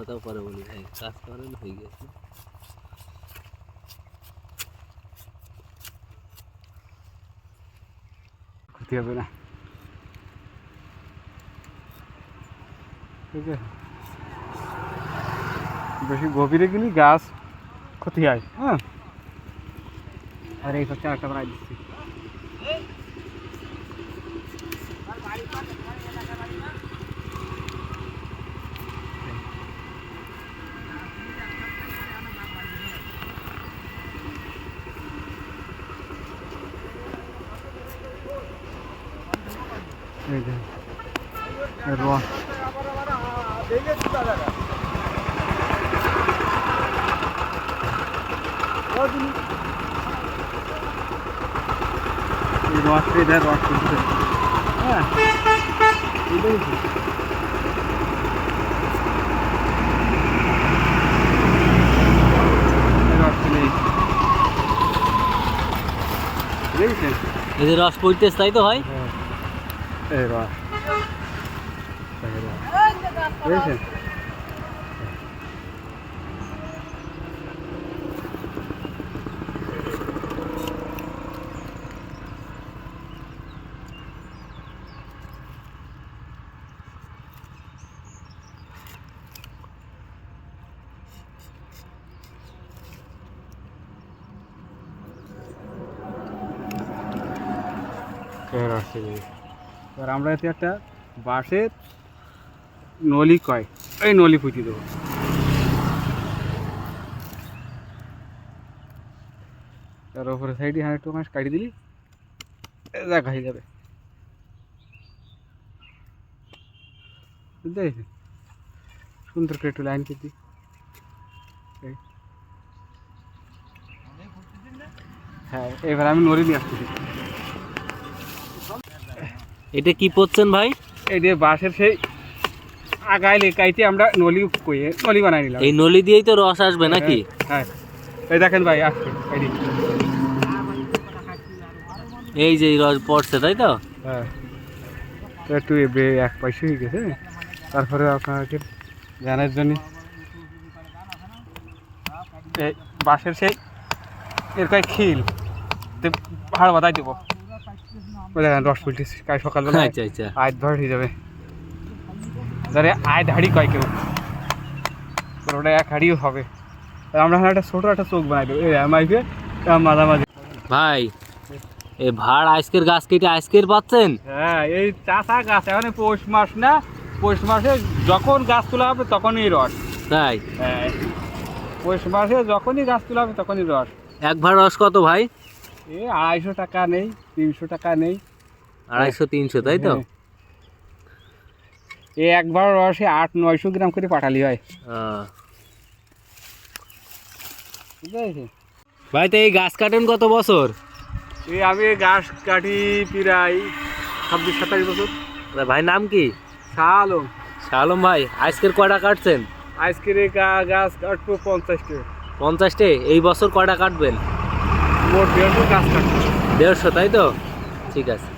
কথা পরে বলি ভাই, কাজ করেন, হয়ে গেছে। ক্ষতি হবে না। ঠিক আছে বেশি গভীরে গেলে গাছ ক্ষতি হয় হ্যাঁ। আর এই হচ্ছে একটা প্রায় দিচ্ছি। এই যে এই রস এই রস এটা রস তুলছে হ্যাঁ। এই রস পড়তেছে তাই তো ভাই? এই রস এই রস দেখছেন এই রস তুলে এবার আমরা এতে একটা বাঁশের নলি কয়, এই নলি পুঁতি দেবো। তার উপরে সাইডে হ্যাঁ একটু মাস কাটি দিলি দেখা হয়ে যাবে। বুঝতে পেরেছি সুন্দর করে একটু লাইন কেটে হ্যাঁ এবার আমি নড়ি নিয়ে আসতেছি। এটা কি পড়ছেন ভাই? এই যে বাঁশের সেই আগাইলে কাইতে আমরা নলি কইয়ে নলি বানাই নিলাম। এই নলি দিয়েই তো রস আসবে নাকি? হ্যাঁ। এই দেখেন ভাই আসছে এই যে রস পড়ছে তাই তো? হ্যাঁ। একটু এবে এক পয়সা হয়ে গেছে। তারপরে আপনাকে জানার জন্য। এই বাঁশের সেই এর কয়েক খিল? ভাড়া বাদাই দেবো। দেখেন রস ফুলতেছে। কাল সকালবেলা আচ্ছা আচ্ছা। আয় ধর হয়ে যাবে। ধরে আয় ধাড়ি কয় কেউ। ওটা এক হাড়িও হবে। আর আমরা একটা ছোটো একটা চোখ বানাই দেবো। এই মাইকে মাঝামাঝি। ভাই এই ভাড় আইসকের গাছ কেটে আইসকের পাচ্ছেন? হ্যাঁ এই চাষা গাছ এখন পৌষ মাস না? পৌষ মাসে যখন গাছ তোলা হবে তখনই রস। তাই? হ্যাঁ পৌষ মাসে যখনই গাছ তোলা হবে তখনই রস। এক ভাড় রস কত ভাই? এই আড়াইশো টাকা নেই তিনশো টাকা নেই। আড়াইশো তিনশো তাই তো? হ্যাঁ। এই একবার রসে আট নয়শো গ্রাম করে পাঠালি হয় ভাই তো এই গাছ কাটেন কত বছর? এই আমি গাছ কাটি প্রায় ছাব্বিশ সাতাশ বছর। ভাই নাম কি? শালো শালম ভাই আজকের কয়টা কাটছেন? আজকের গাছ কাটবো পঞ্চাশটা। পঞ্চাশটে? এই বছর কয়টা কাটবেন? মোট দেড়শো গাছ কাটবো দেড়শো তাই তো? ঠিক আছে।